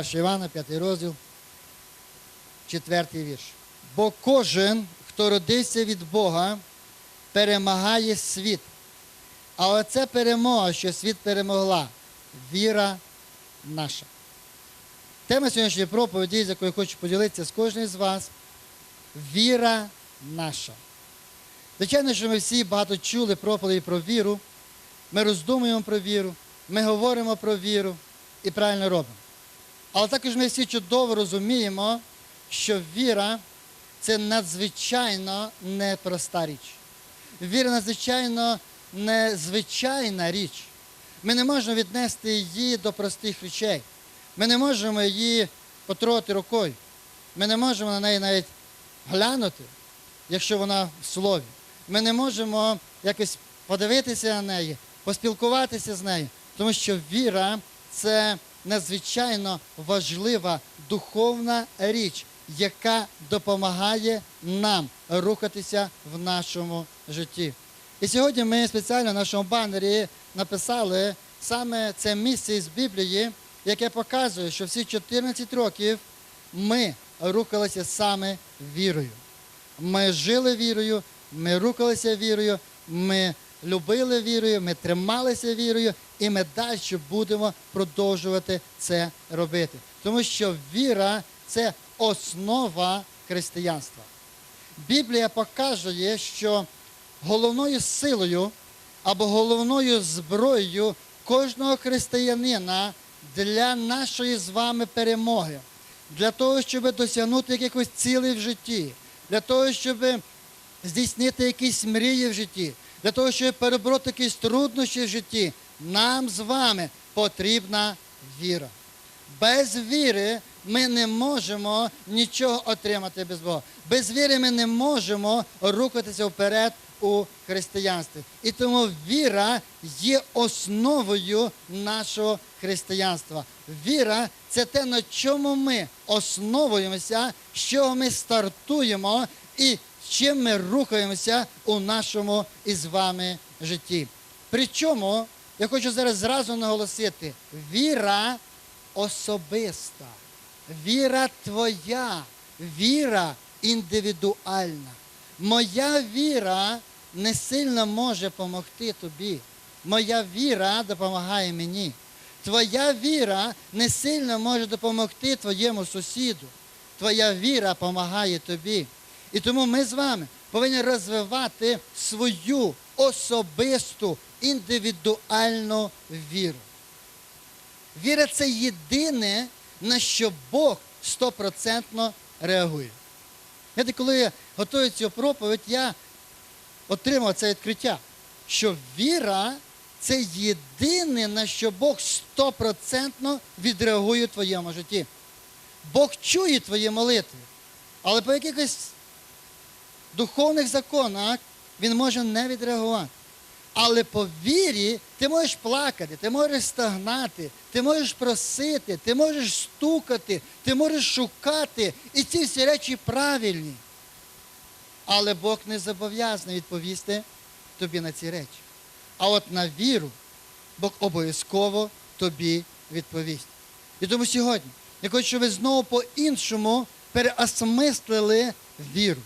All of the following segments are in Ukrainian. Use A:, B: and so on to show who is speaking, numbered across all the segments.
A: 1 Івана, 5 розділ, 4 вірш. Бо кожен, хто родився від Бога, перемагає світ. А оце перемога, що світ перемогла, віра наша. Тема сьогоднішньої проповіді, з якою хочу поділитися з кожним з вас, віра наша. Звичайно, що ми всі багато чули проповіді про віру, ми роздумуємо про віру, ми говоримо про віру і правильно робимо. Але також ми всі чудово розуміємо, що віра це надзвичайно непроста річ. Віра надзвичайно незвичайна річ. Ми не можемо віднести її до простих речей. Ми не можемо її потрогати рукою. Ми не можемо на неї навіть глянути, якщо вона в слові. Ми не можемо якось подивитися на неї, поспілкуватися з нею, тому що віра це надзвичайно важлива духовна річ, яка допомагає нам рухатися в нашому житті. І сьогодні ми спеціально в нашому банері написали саме це місце із Біблії, яке показує, що всі 14 років ми рухалися саме вірою. Ми жили вірою, ми рухалися вірою, ми любили вірою, ми трималися вірою, і ми далі будемо продовжувати це робити. Тому що віра це основа християнства. Біблія показує, що головною силою або головною зброєю кожного християнина для нашої з вами перемоги, для того, щоб досягнути якихось цілей в житті, для того, щоб здійснити якісь мрії в житті, для того, щоб перебороти якісь труднощі в житті, нам з вами потрібна віра. Без віри ми не можемо нічого отримати без Бога. Без віри ми не можемо рухатися вперед у християнстві. І тому віра є основою нашого християнства. Віра це те, на чому ми основуємося, з чого ми стартуємо і чим ми рухаємося у нашому із вами житті. Причому я хочу зараз зразу наголосити: віра особиста, віра твоя, віра індивідуальна. Моя віра не сильно може допомогти тобі. Моя віра допомагає мені. Твоя віра не сильно може допомогти твоєму сусіду. Твоя віра допомагає тобі. І тому ми з вами повинні розвивати свою особисту індивідуальну віру. Віра це єдине, на що Бог стопроцентно реагує. Знаєте, коли я готую цю проповідь, я отримав це відкриття, що віра це єдине, на що Бог стопроцентно відреагує в твоєму житті. Бог чує твої молитви, але по якихось духовних законах він може не відреагувати. Але по вірі ти можеш плакати, ти можеш стагнати, ти можеш просити, ти можеш стукати, ти можеш шукати. І ці всі речі правильні. Але Бог не зобов'язаний відповісти тобі на ці речі. А от на віру Бог обов'язково тобі відповість. І тому сьогодні я хочу, щоб ви знову по-іншому переосмислили віру.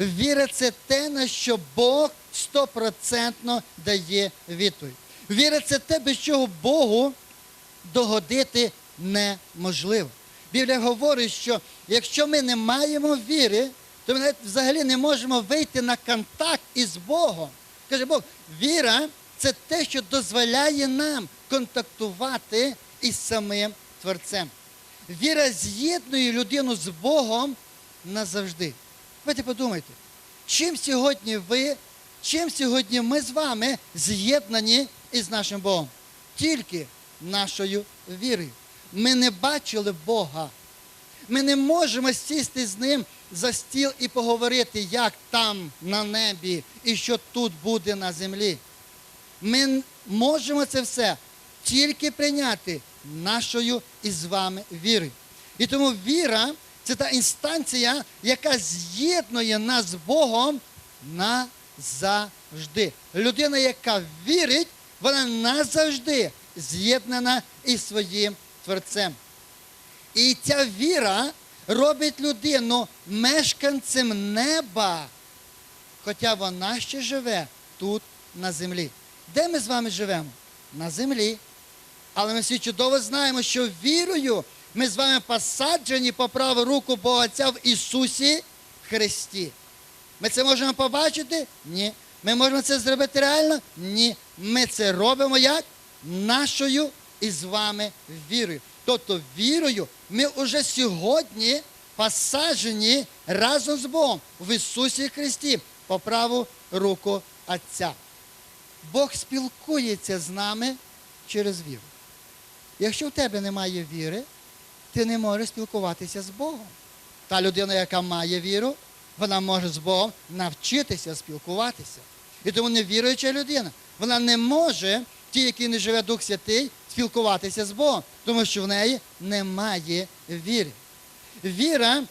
A: Віра це те, на що Бог стопроцентно дає відповідь. Віра це те, без чого Богу догодити неможливо. Біблія говорить, що якщо ми не маємо віри, то ми навіть взагалі не можемо вийти на контакт із Богом. Каже Бог, віра це те, що дозволяє нам контактувати із самим Творцем. Віра з'єднує людину з Богом назавжди. Давайте подумайте, чим сьогодні ви, чим сьогодні ми з вами з'єднані із нашим Богом? Тільки нашою вірою. Ми не бачили Бога. Ми не можемо сісти з ним за стіл і поговорити, як там на небі і що тут буде на землі. Ми можемо це все тільки прийняти нашою із вами вірою. І тому віра це та інстанція, яка з'єднує нас з Богом назавжди. Людина, яка вірить, вона назавжди з'єднана із своїм Творцем. І ця віра робить людину мешканцем неба, хоча вона ще живе тут на землі. Де ми з вами живемо? На землі. Але ми всі чудово знаємо, що вірою ми з вами посаджені по праву руку Бога Отця в Ісусі Христі. Ми це можемо побачити? Ні. Ми можемо це зробити реально? Ні. Ми це робимо як? Нашою і з вами вірою. Тобто вірою ми вже сьогодні посаджені разом з Богом в Ісусі Христі по праву руку Отця. Бог спілкується з нами через віру. Якщо в тебе немає віри, ти не можеш спілкуватися з Богом. Та людина, яка має віру, вона може з Богом навчитися спілкуватися. І тому невіруюча людина, вона не може, ті, які не живе Дух Святий, спілкуватися з Богом, тому що в неї немає віри. Віра,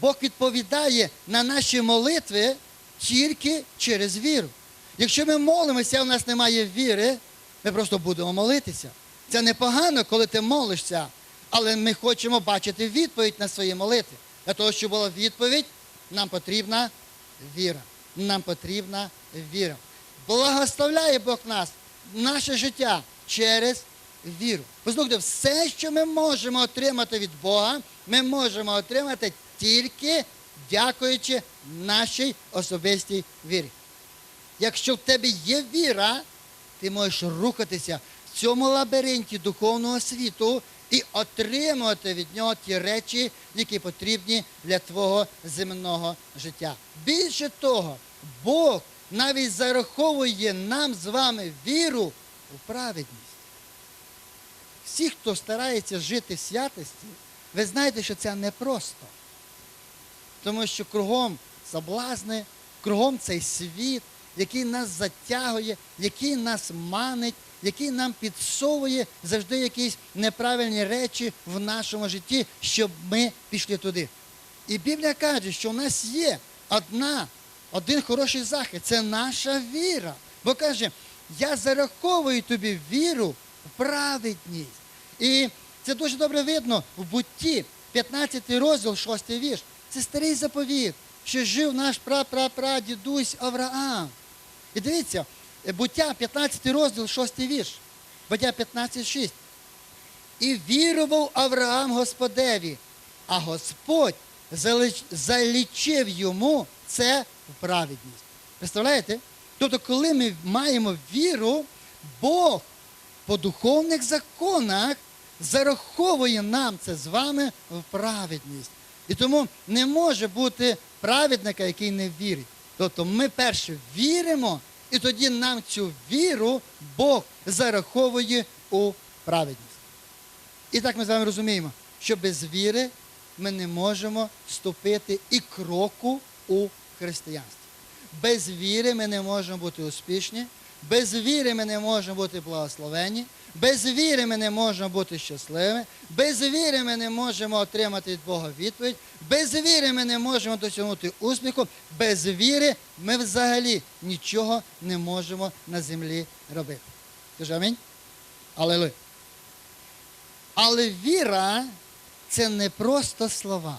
A: Бог відповідає на наші молитви тільки через віру. Якщо ми молимося, а в нас немає віри, ми просто будемо молитися. Це непогано, коли ти молишся, але ми хочемо бачити відповідь на свої молитви. Для того, щоб була відповідь, нам потрібна віра. Нам потрібна віра. Благословляє Бог нас, наше життя через віру. Послухайте, все, що ми можемо отримати від Бога, ми можемо отримати тільки дякуючи нашій особистій вірі. Якщо в тебе є віра, ти можеш рухатися в цьому лабіринті духовного світу і отримувати від нього ті речі, які потрібні для твого земного життя. Більше того, Бог навіть зараховує нам з вами віру у праведність. Всі, хто старається жити в святості, ви знаєте, що це непросто. Тому що кругом соблазни, кругом цей світ, який нас затягує, який нас манить, який нам підсовує завжди якісь неправильні речі в нашому житті, щоб ми пішли туди. І Біблія каже, що в нас є одна, один хороший захист це наша віра. Бо каже, я зараховую тобі віру в праведність. І це дуже добре видно в бутті, 15 розділ, 6 вірш. Це старий заповіт, що жив наш прапрапрадідусь Авраам. І дивіться, буття 15 розділ, 6 вірш. Буття 15, 6. І вірував Авраам Господеві, а Господь залічив йому це в праведність. Представляєте? Тобто, коли ми маємо віру, Бог по духовних законах зараховує нам це з вами в праведність. І тому не може бути праведника, який не вірить. Тобто ми перше віримо, і тоді нам цю віру Бог зараховує у праведність. І так ми з вами розуміємо, що без віри ми не можемо ступити і кроку у християнстві. Без віри ми не можемо бути успішні, без віри ми не можемо бути благословені, без віри ми не можемо бути щасливими, без віри ми не можемо отримати від Бога відповідь, без віри ми не можемо досягнути успіху, без віри ми взагалі нічого не можемо на землі робити. Скажи амінь? Алелуя. Але віра це не просто слова.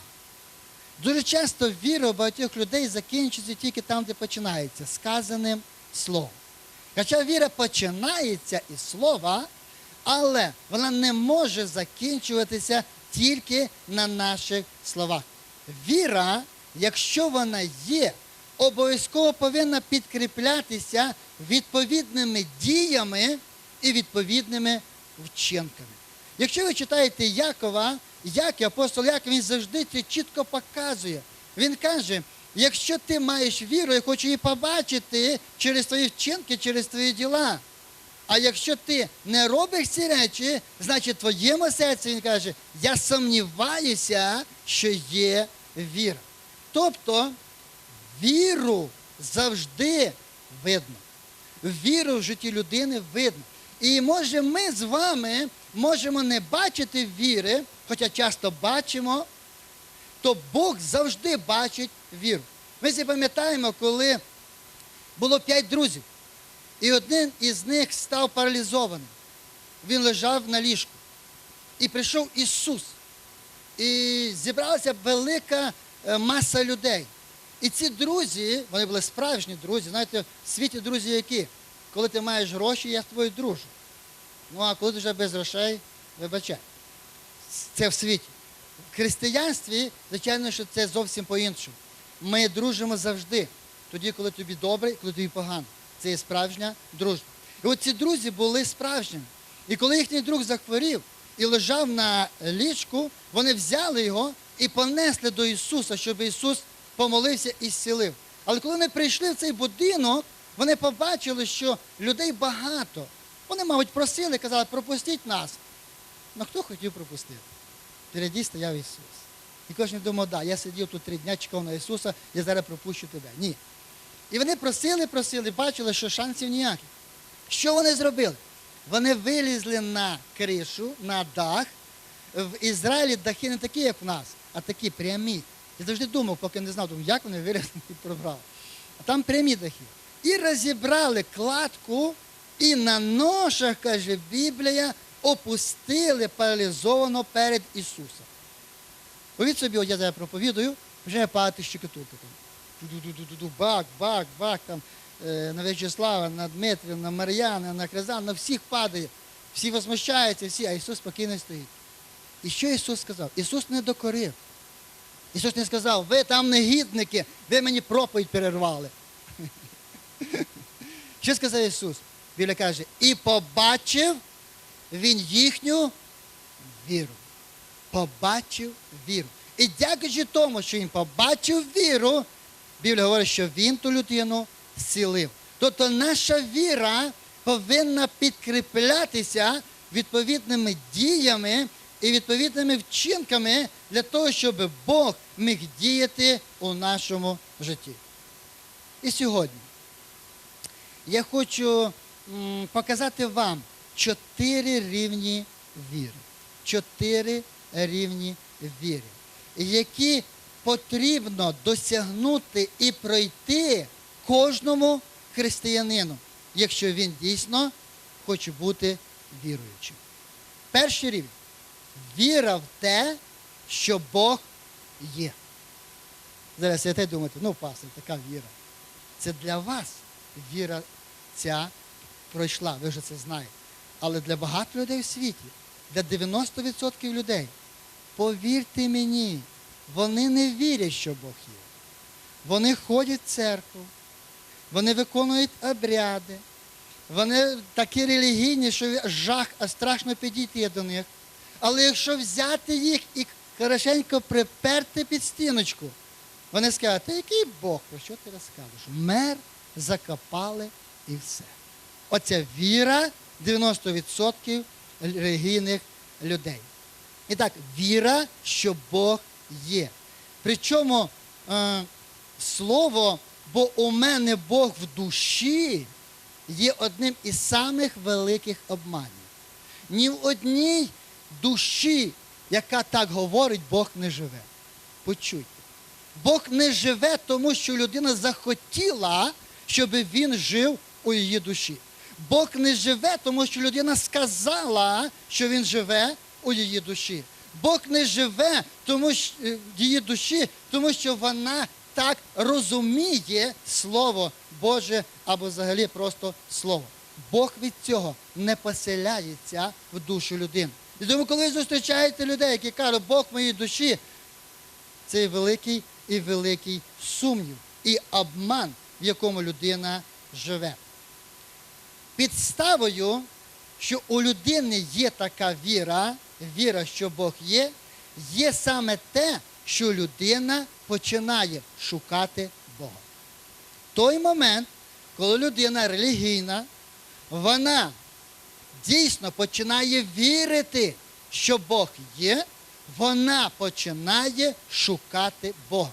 A: Дуже часто віра у багатьох людей закінчується тільки там, де починається, сказаним словом. Хоча віра починається із слова, але вона не може закінчуватися тільки на наших словах. Віра, якщо вона є, обов'язково повинна підкріплятися відповідними діями і відповідними вчинками. Якщо ви читаєте Якова, як апостол Яков, він завжди це чітко показує. Він каже, якщо ти маєш віру, я хочу її побачити через твої вчинки, через твої діла. А якщо ти не робиш ці речі, значить в твоєму серці він каже, я сумніваюся, що є віра. Тобто віру завжди видно. Віру в житті людини видно. І може ми з вами можемо не бачити віри, хоча часто бачимо, то Бог завжди бачить віру. Ми всі пам'ятаємо, коли було п'ять друзів, і один із них став паралізованим. Він лежав на ліжку. І прийшов Ісус і зібралася велика е, маса людей. І ці друзі, вони були справжні друзі. Знаєте, в світі друзі які? Коли ти маєш гроші, я з тобою дружу. Ну а коли ти вже без грошей, вибачай. Це в світі. В християнстві, звичайно, що це зовсім по-іншому. Ми дружимо завжди, тоді, коли тобі добре, коли тобі погано. Це є справжня дружба. І от ці друзі були справжніми. І коли їхній друг захворів і лежав на ліжку, вони взяли його і понесли до Ісуса, щоб Ісус помолився і зцілив. Але коли вони прийшли в цей будинок, вони побачили, що людей багато. Вони, мабуть, просили, казали, пропустіть нас. Ну хто хотів пропустити? Переді стояв Ісус. І кожен думав, да, я сидів тут три дня, чекав на Ісуса, я зараз пропущу тебе. Ні. І вони просили, просили, бачили, що шансів ніяких. Що вони зробили? Вони вилізли на кришу, на дах. В Ізраїлі дахи не такі, як в нас, а такі прямі. Я завжди думав, поки не знав, думав, як вони вилізли і пробрали. А там прямі дахи. І розібрали кладку, і на ношах, каже Біблія, опустили паралізовано перед Ісусом. Повіть собі, от я зараз проповідую, починає падати щекотулка. там. Бак, бак, бак, там, е, на В'ячеслава, на Дмитрія, на Мар'яна, на Кризан, на всіх падає. Всі возмущаються, всі, а Ісус спокійно стоїть. І що Ісус сказав? Ісус не докорив. Ісус не сказав, ви там негідники, ви мені проповідь перервали. Що сказав Ісус? Біля каже, і побачив він їхню віру. Побачив віру. І дякуючи тому, що він побачив віру, Біблія говорить, що він ту людину зцілив. Тобто наша віра повинна підкріплятися відповідними діями і відповідними вчинками для того, щоб Бог міг діяти у нашому житті. І сьогодні я хочу показати вам чотири рівні віри. Чотири рівні віри, які потрібно досягнути і пройти кожному християнину, якщо він дійсно хоче бути віруючим. Перший рівень віра в те, що Бог є. Зараз я те думаєте, ну, пастор, така віра. Це для вас віра ця пройшла, ви вже це знаєте. Але для багато людей в світі, для 90% людей, повірте мені, вони не вірять, що Бог є. Вони ходять в церкву, вони виконують обряди, вони такі релігійні, що жах, а страшно підійти до них. Але якщо взяти їх і хорошенько приперти під стіночку, вони скажуть, та який Бог, про що ти розкажеш? Мер закопали і все. Оця віра 90% релігійних людей. І так, віра, що Бог є. Причому е, слово, бо у мене Бог в душі є одним із самих великих обманів. Ні в одній душі, яка так говорить, Бог не живе. Почуйте. Бог не живе, тому що людина захотіла, щоб він жив у її душі. Бог не живе, тому що людина сказала, що він живе у її душі. Бог не живе тому, що, е, її душі, тому що вона так розуміє Слово Боже або взагалі просто Слово. Бог від цього не поселяється в душу людини. І тому, коли зустрічаєте людей, які кажуть, Бог моїй душі, це великий і великий сумнів і обман, в якому людина живе. Підставою, що у людини є така віра, віра, що Бог є, є саме те, що людина починає шукати Бога. Той момент, коли людина релігійна, вона дійсно починає вірити, що Бог є, вона починає шукати Бога.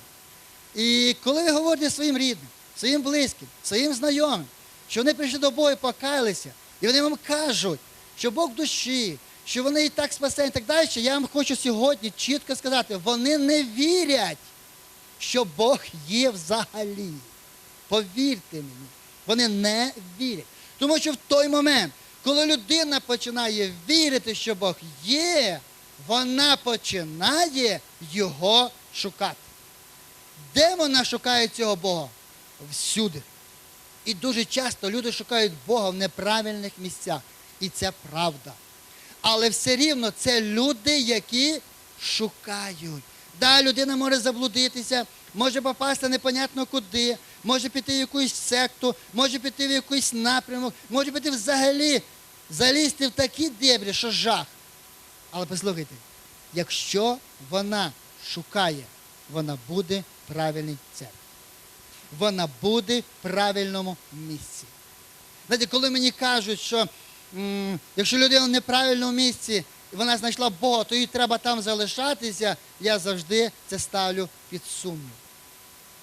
A: І коли ви говорите своїм рідним, своїм близьким, своїм знайомим, що вони прийшли до Бога і покаялися, і вони вам кажуть, що Бог в душі, що вони і так спасені, і так далі, я вам хочу сьогодні чітко сказати, вони не вірять, що Бог є взагалі. Повірте мені, вони не вірять. Тому що в той момент, коли людина починає вірити, що Бог є, вона починає його шукати. Де вона шукає цього Бога? Всюди. І дуже часто люди шукають Бога в неправильних місцях. І це правда. Але все рівно це люди, які шукають. Да, людина може заблудитися, може попасти непонятно куди, може піти в якусь секту, може піти в якийсь напрямок, може піти взагалі, залізти в такі дебрі, що жах. Але послухайте, якщо вона шукає, вона буде в правильній церкві. Вона буде в правильному місці. Знаєте, коли мені кажуть, що якщо людина в неправильному місці, і вона знайшла Бога, то їй треба там залишатися, я завжди це ставлю під сумнів.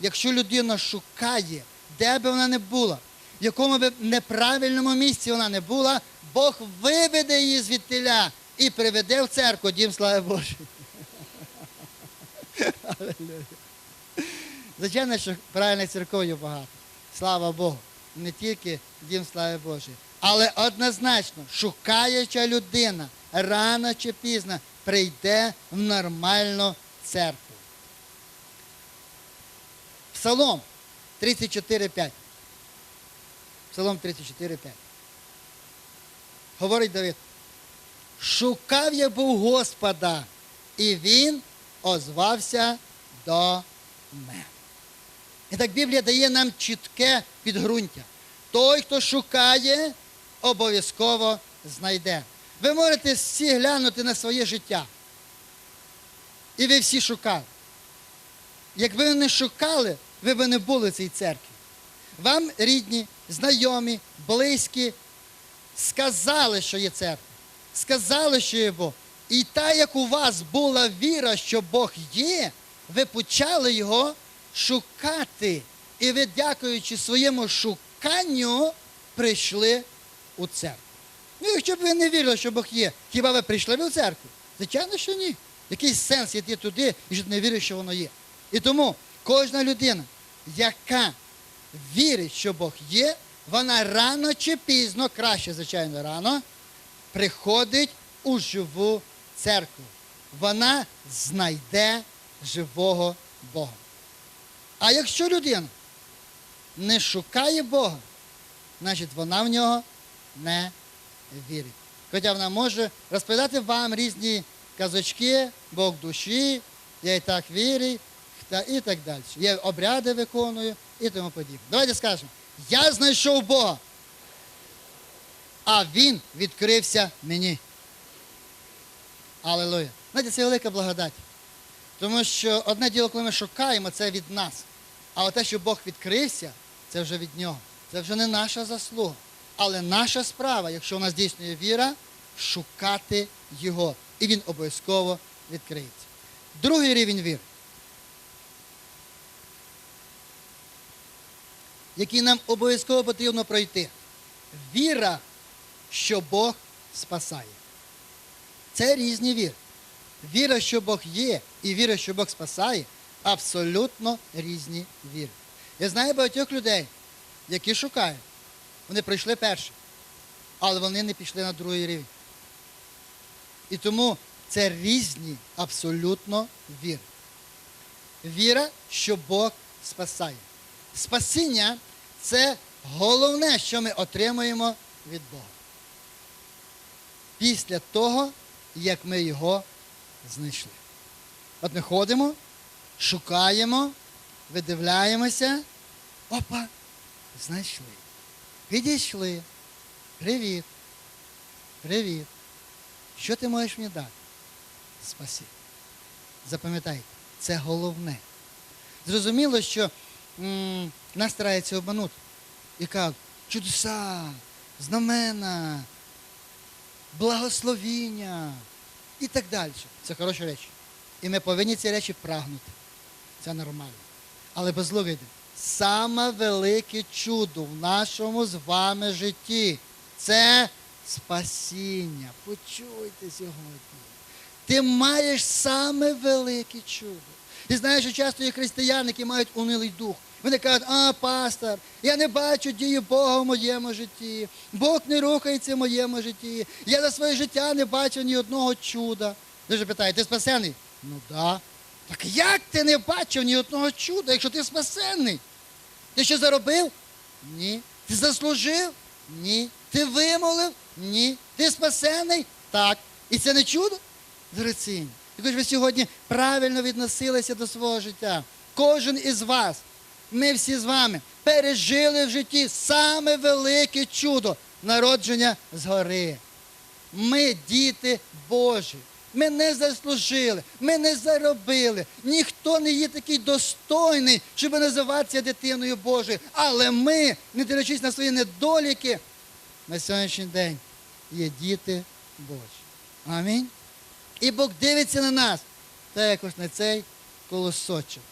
A: Якщо людина шукає, де би вона не була, в якому би неправильному місці вона не була, Бог виведе її звідтиля і приведе в церкву дім слави. Алілуя. Звичайно, що правильних церков'ю багато. Слава Богу. Не тільки дім слави Божої. Але однозначно, шукаюча людина рано чи пізно прийде в нормальну церкву. Псалом 34.5. Псалом 34.5. Говорить Давид. Шукав я був Господа, і він озвався до мене. І так Біблія дає нам чітке підґрунтя. Той, хто шукає, обов'язково знайде. Ви можете всі глянути на своє життя. І ви всі шукали. Якби ви не шукали, ви б не були в цій церкві. Вам рідні, знайомі, близькі сказали, що є церква. Сказали, що є Бог. І так, як у вас була віра, що Бог є, ви почали його шукати. І ви, дякуючи своєму шуканню, прийшли у церкву. Ну, якщо б ви не вірили, що Бог є, хіба ви прийшли б у церкву? Звичайно, що ні. Який сенс йти туди і що ти не віриш, що воно є. І тому кожна людина, яка вірить, що Бог є, вона рано чи пізно, краще, звичайно, рано, приходить у живу церкву. Вона знайде живого Бога. А якщо людина не шукає Бога, значить вона в нього не вірить. Хоча вона може розповідати вам різні казочки, Бог душі, я і так вірю, і так далі. Я обряди виконую і тому подібне. Давайте скажемо, я знайшов Бога, а Він відкрився мені. Аллилуйя. Знаєте, це велика благодать. Тому що одне діло, коли ми шукаємо, це від нас. А те, що Бог відкрився, це вже від нього. Це вже не наша заслуга. Але наша справа, якщо у нас дійсно є віра, шукати його. І він обов'язково відкриється. Другий рівень віри, який нам обов'язково потрібно пройти. Віра, що Бог спасає. Це різні віри. Віра, що Бог є, і віра, що Бог спасає, абсолютно різні віри. Я знаю багатьох людей, які шукають. Вони прийшли перші, але вони не пішли на другий рівень. І тому це різні абсолютно віри. Віра, що Бог спасає. Спасіння це головне, що ми отримуємо від Бога. Після того, як ми його знайшли. От ми ходимо, шукаємо, видивляємося. Опа, знайшли. Підійшли. Привіт. Привіт. Що ти можеш мені дати? Спасибо. Запам'ятайте, це головне. Зрозуміло, що м, нас стараються обманути. І кажуть, чудеса, знамена, благословіння і так далі. Це хороші речі. І ми повинні ці речі прагнути. Це нормально. Але послухайте, саме велике чудо в нашому з вами житті це спасіння. Почуйте сьогодні. Ти маєш саме велике чудо. Ти знаєш, що часто є християни, які мають унилий дух. Вони кажуть, а, пастор, я не бачу дії Бога в моєму житті. Бог не рухається в моєму житті. Я за своє життя не бачив ні одного чуда. Дуже питає, ти спасений? Ну да. Так як ти не бачив ні одного чуда, якщо ти спасений? Ти що заробив? Ні. Ти заслужив? Ні. Ти вимолив? Ні. Ти спасений? Так. І це не чудо? Дорогоцінні. Якось ви сьогодні правильно відносилися до свого життя. Кожен із вас, ми всі з вами пережили в житті саме велике чудо народження згори. Ми діти Божі. Ми не заслужили, ми не заробили. Ніхто не є такий достойний, щоб називатися дитиною Божою. Але ми, не дивлячись на свої недоліки, на сьогоднішній день є діти Божі. Амінь. І Бог дивиться на нас, так якось на цей колосочок.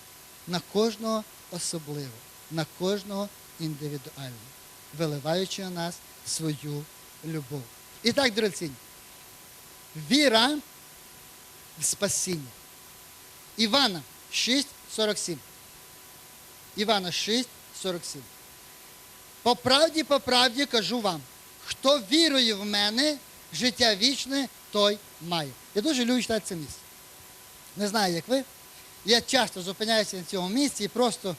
A: На кожного особливо, на кожного індивідуально, виливаючи на нас свою любов. І так, дорогоцінні, віра спасіння. Івана 6,47. Івана 6,47. По правді, по правді кажу вам, хто вірує в мене, життя вічне, той має. Я дуже люблю читати це місце. Не знаю, як ви. Я часто зупиняюся на цьому місці і просто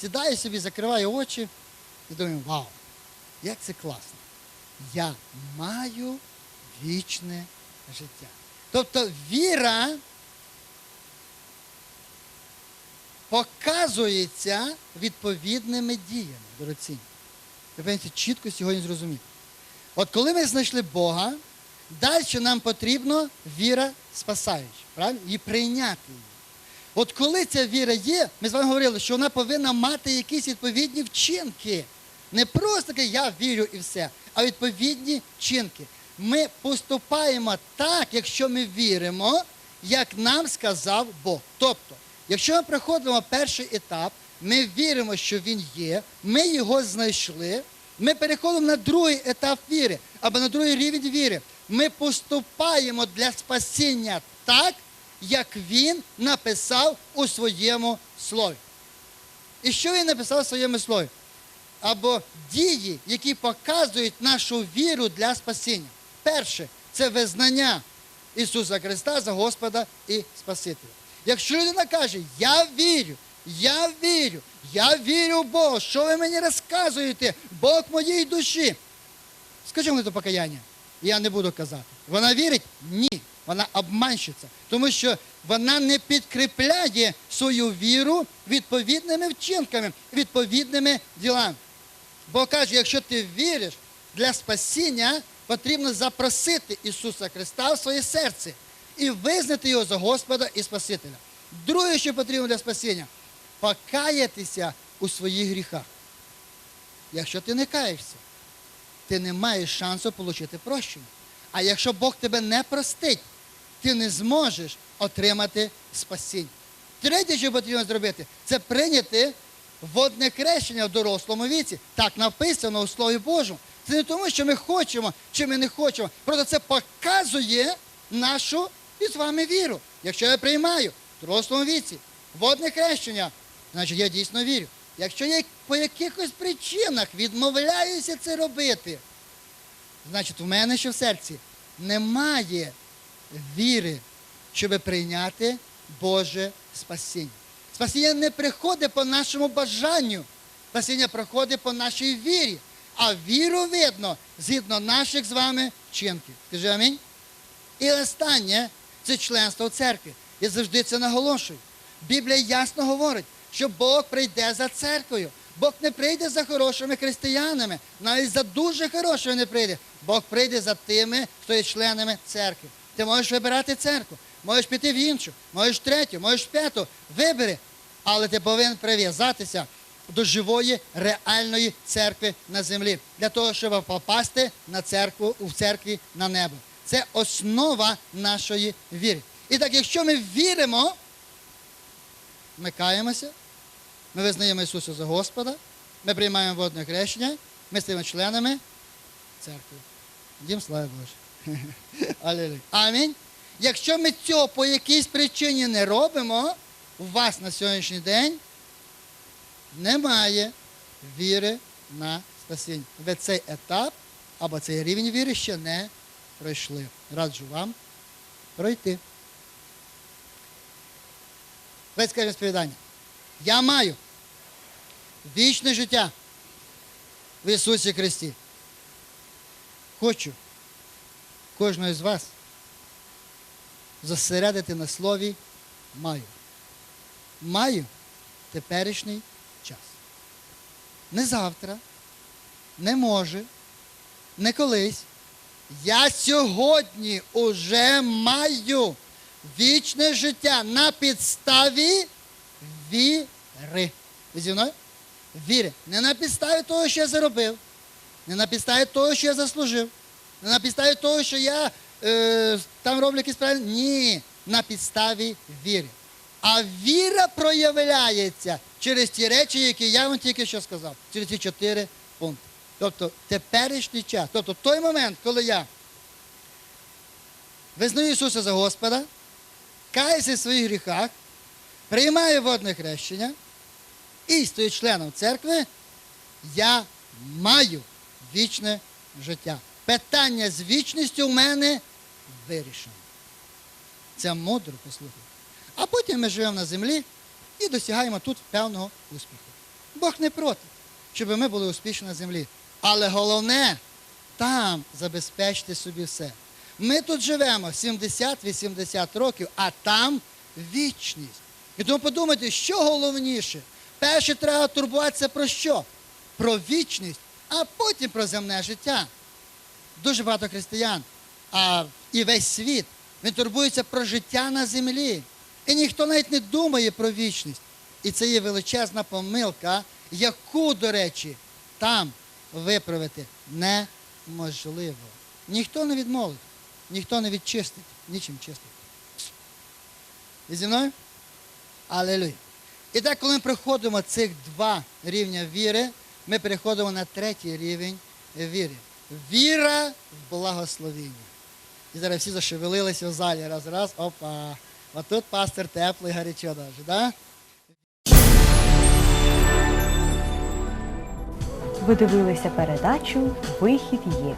A: сідаю собі, закриваю очі і думаю, вау, як це класно. Я маю вічне життя. Тобто віра показується відповідними діями, дорогоцінні. Ви повинні чітко сьогодні зрозуміти. От коли ми знайшли Бога, далі нам потрібно віра спасаюча, правильно? І прийняти її. От коли ця віра є, ми з вами говорили, що вона повинна мати якісь відповідні вчинки. Не просто таке я вірю і все, а відповідні вчинки. Ми поступаємо так, якщо ми віримо, як нам сказав Бог. Тобто, якщо ми проходимо перший етап, ми віримо, що він є, ми його знайшли, ми переходимо на другий етап віри або на другий рівень віри. Ми поступаємо для спасіння так, як він написав у своєму слові. І що він написав у своєму слові? Або дії, які показують нашу віру для спасіння. Перше це визнання Ісуса Христа за Господа і Спасителя. Якщо людина каже, я вірю, я вірю, я вірю в Бога, що ви мені розказуєте, Бог моєї душі. Скажи мені до покаяння. Я не буду казати. Вона вірить? Ні. Вона обманщиця. Тому що вона не підкріпляє свою віру відповідними вчинками, відповідними ділами. Бо каже, якщо ти віриш для спасіння, потрібно запросити Ісуса Христа в своє серце і визнати його за Господа і Спасителя. Друге, що потрібно для спасіння покаятися у своїх гріхах. Якщо ти не каєшся, ти не маєш шансу отримати прощення. А якщо Бог тебе не простить, ти не зможеш отримати спасіння. Третє, що потрібно зробити, це прийняти водне крещення в дорослому віці. Так написано у Слові Божому. Це не тому, що ми хочемо чи ми не хочемо. Просто це показує нашу і з вами віру. Якщо я приймаю в дорослому віці водне хрещення, значить я дійсно вірю. Якщо я по якихось причинах відмовляюся це робити, значить у мене ще в серці немає віри, щоб прийняти Боже спасіння. Спасіння не приходить по нашому бажанню, спасіння приходить по нашій вірі. А віру видно згідно наших з вами вчинків. Скажи амінь. І останнє це членство в церкві. Я завжди це наголошую. Біблія ясно говорить, що Бог прийде за церквою. Бог не прийде за хорошими християнами, навіть за дуже хорошими не прийде. Бог прийде за тими, хто є членами церкви. Ти можеш вибирати церкву, можеш піти в іншу, можеш третю, можеш п'яту. Вибери, але ти повинен прив'язатися до живої реальної церкви на землі, для того, щоб попасти на церкву в церкві на небо. Це основа нашої віри. І так, якщо ми віримо, ми каємося, ми визнаємо Ісуса за Господа, ми приймаємо водне хрещення, ми стаємо членами церкви. Дім слава Боже. Амінь. Якщо ми цього по якійсь причині не робимо, у вас на сьогоднішній день немає віри на спасіння. Ви цей етап або цей рівень віри ще не пройшли. Раджу вам пройти. Давайте скажемо сповідання. Я маю вічне життя в Ісусі Христі. Хочу кожного з вас зосередити на слові маю. Маю теперішній. Не завтра, не може, не колись. Я сьогодні уже маю вічне життя на підставі віри. Ви зі мною? Віри. Не на підставі того, що я заробив, не на підставі того, що я заслужив, не на підставі того, що я е, там роблю якісь правильні. Ні, на підставі віри. А віра проявляється через ті речі, які я вам тільки що сказав, через ці чотири пункти. Тобто теперішній час, тобто той момент, коли я визнаю Ісуса за Господа, каюся в своїх гріхах, приймаю водне хрещення і стою членом церкви, я маю вічне життя. Питання з вічністю в мене вирішено. Це мудро послухайте. А потім ми живемо на землі і досягаємо тут певного успіху. Бог не проти, щоб ми були успішні на землі. Але головне там забезпечити собі все. Ми тут живемо 70-80 років, а там вічність. І тому подумайте, що головніше. Перше треба турбуватися про що? Про вічність, а потім про земне життя. Дуже багато християн, а і весь світ, він турбується про життя на землі. І ніхто навіть не думає про вічність. І це є величезна помилка, яку, до речі, там виправити неможливо. Ніхто не відмовить, ніхто не відчистить, нічим чистить. Ви зі мною? Алелуя. І так, коли ми проходимо цих два рівня віри, ми переходимо на третій рівень віри. Віра в благословіння. І зараз всі зашевелилися в залі. Раз, раз, опа. А тут пастор теплий, гарячо даже, да?
B: Ви дивилися передачу Вихід є.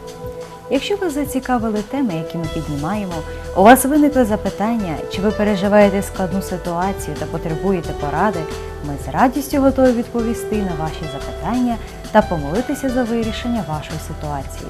B: Якщо вас зацікавили теми, які ми піднімаємо, у вас виникли запитання, чи ви переживаєте складну ситуацію та потребуєте поради, ми з радістю готові відповісти на ваші запитання та помолитися за вирішення вашої ситуації.